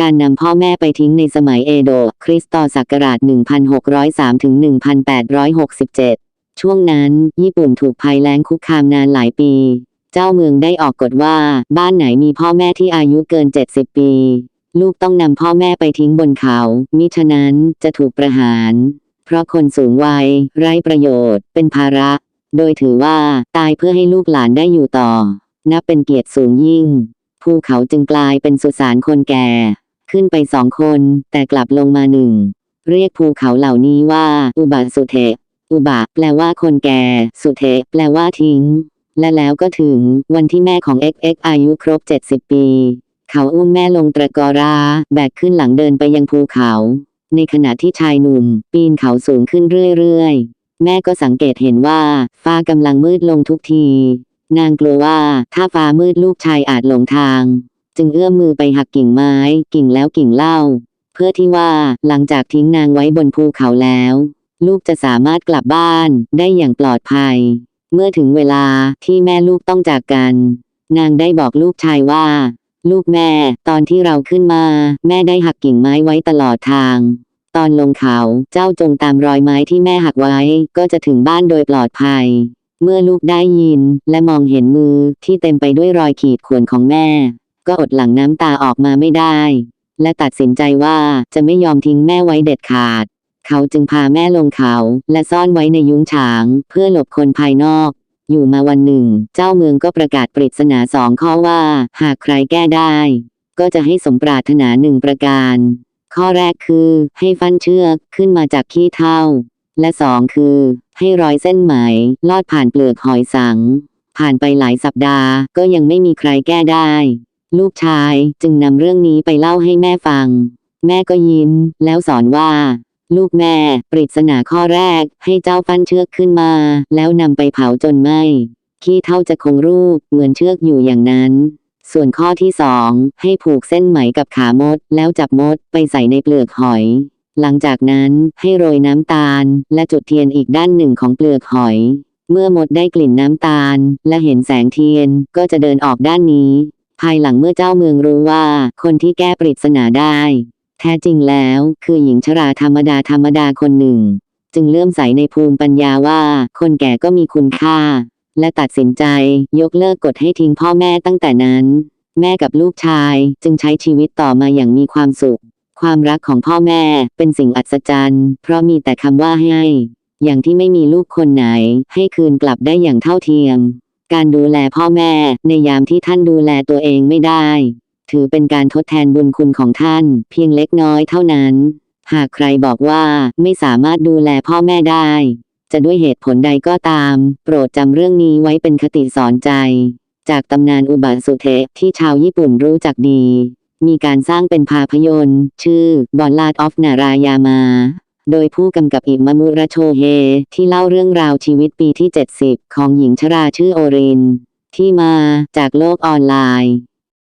การนำพ่อแม่ไปทิ้งในสมัยเอโดะคริสตศักราช 1603ถึง1867 ช่วงนั้น ญี่ปุ่นถูกภัยแล้งคุกคามนานหลายปี เจ้าเมืองได้ออกกฎว่าบ้านไหนมีพ่อแม่ที่อายุเกิน 70 ปี ลูกต้องนำพ่อแม่ไปทิ้งบนเขา มิฉะนั้นจะถูกประหาร เพราะคนสูงวัย ไร้ประโยชน์ เป็นภาระ โดยถือว่าตายเพื่อให้ลูกหลานได้อยู่ต่อ นับเป็นเกียรติสูงยิ่ง ภูเขาจึงกลายเป็นสุสานคนแก่ ขึ้นไปสองคน แต่กลับลงมาหนึ่ง เรียกภูเขาเหล่านี้ว่า อุบาสุเทอุบะแปลว่าคนแก่ สุเทแปลว่าทิ้ง และแล้วก็ถึงวันที่แม่ของ XX อายุครบ 70 ปี เขาอุ้มแม่ลงตะกอราแบกขึ้นหลังเดินไปยังภูเขา ในขณะที่ชายหนุ่ม ปีนเขาสูงขึ้นเรื่อยๆ แม่ก็สังเกตเห็นว่า ฟ้ากำลังมืดลงทุกที นางกลัวว่าถ้าฟ้ามืดลูกชายอาจหลงทาง จึงเอื้อมมือไปหักกิ่งไม้ กิ่งแล้วกิ่งเล่า เพื่อที่ว่าหลังจากทิ้งนางไว้บนภูเขาแล้ว ลูกจะสามารถกลับบ้านได้อย่างปลอดภัย เมื่อถึงเวลาที่แม่ลูกต้องจากกัน นางได้บอกลูกชายว่า ลูกแม่ตอนที่เราขึ้นมา แม่ได้หักกิ่งไม้ไว้ตลอดทาง ตอนลงเขาเจ้าจงตามรอยไม้ที่แม่หักไว้ ก็จะถึงบ้านโดยปลอดภัยเมื่อลูกได้ยินและมองเห็นมือที่เต็มไปด้วยรอยขีดข่วนของแม่ ก็อดหลั่งน้ำตาออกมาไม่ได้ และตัดสินใจว่าจะไม่ยอมทิ้งแม่ไว้เด็ดขาด เขาจึงพาแม่ลงเขาและซ่อนไว้ในยุ้งฉาง เพื่อหลบคนภายนอก อยู่มาวันหนึ่ง เจ้าเมืองก็ประกาศปริศนาสองข้อว่า หากใครแก้ได้ ก็จะให้สมปรารถนาหนึ่งประการ ข้อแรกคือให้ฟันเชือกขึ้นมาจากขี้เถ้าและสองคือ ให้ร้อยเส้นไหมลอดผ่านเปลือกหอยสังผ่านไปหลายสัปดาห์ก็ยังไม่มีใครแก้ได้ ลูกชายจึงนำเรื่องนี้ไปเล่าให้แม่ฟัง แม่ก็ยิ้ม แล้วสอนว่า ลูกแม่ปริศนาข้อแรกให้เจ้าฟันเชือกขึ้นมา แล้วนำไปเผาจนไหมขี้เท่าจะคงรูปเหมือนเชือกอยู่อย่างนั้น ส่วนข้อที่สองให้ผูกเส้นไหมกับขามด แล้วจับมดไปใส่ในเปลือกหอย หลังจากนั้นให้โรยน้ำตาล และจุดเทียนอีกด้านหนึ่งของเปลือกหอยเมื่อมดได้กลิ่นน้ำตาล และเห็นแสงเทียนก็จะเดินออกด้านนี้ ภายหลังเมื่อเจ้าเมืองรู้ว่า คนที่แก้ปริศนาได้ แท้จริงแล้ว คือหญิงชราธรรมดาธรรมดาคนหนึ่ง จึงเลื่อมใสในภูมิปัญญาว่า คนแก่ก็มีคุณค่า และตัดสินใจยกเลิกกฎให้ทิ้งพ่อแม่ตั้งแต่นั้น แม่กับลูกชายจึงใช้ชีวิตต่อมาอย่างมีความสุข ความรักของพ่อแม่เป็นสิ่งอัศจรรย์ เพราะมีแต่คำว่าให้ อย่างที่ไม่มีลูกคนไหน ให้คืนกลับได้อย่างเท่าเทียม การดูแลพ่อแม่ ในยามที่ท่านดูแลตัวเองไม่ได้ ถือเป็นการทดแทนบุญคุณของท่าน เพียงเล็กน้อยเท่านั้น หากใครบอกว่าไม่สามารถดูแลพ่อแม่ได้ จะด้วยเหตุผลใดก็ตาม โปรดจำเรื่องนี้ไว้เป็นคติสอนใจ จากตำนานอุบาสุเทะที่ชาวญี่ปุ่นรู้จักดี มีการสร้างเป็นภาพยนตร์ ชื่อบอลลาดออฟนารายามา โดยผู้กำกับอิมมุระโชเฮ ที่เล่าเรื่องราวชีวิตปีที่ 70 ของหญิงชราชื่อโอริน ที่มาจากโลกออนไลน์